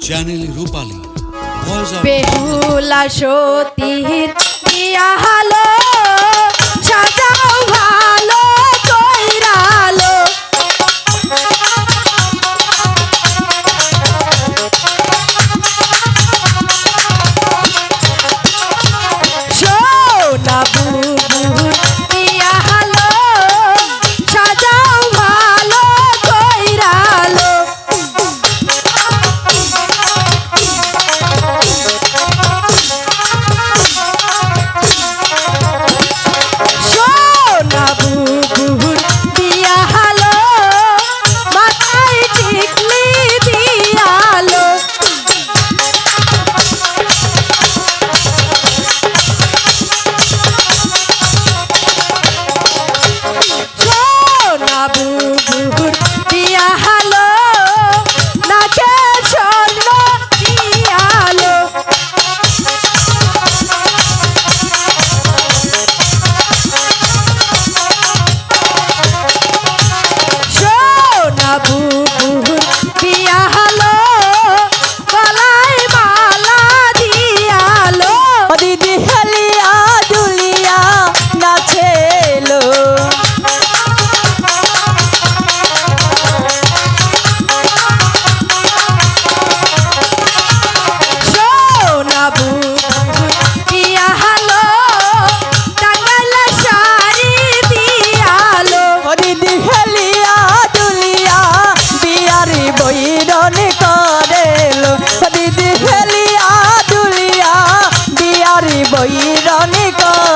Channel রূপালী বেহুলা সতীর দিয়া কইরনি কর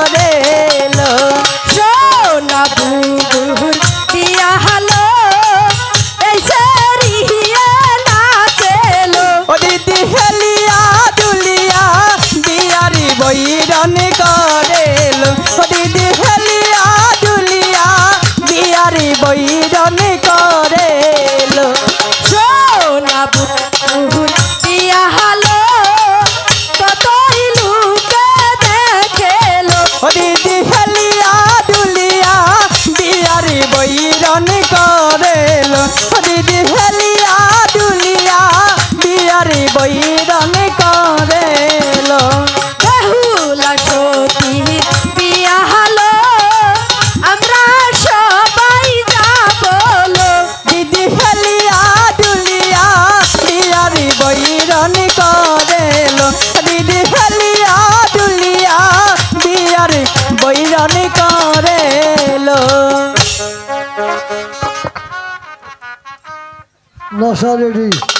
করে দিদি হেলিয়া দুলিয়া বিয়ারি বইর Nazareli.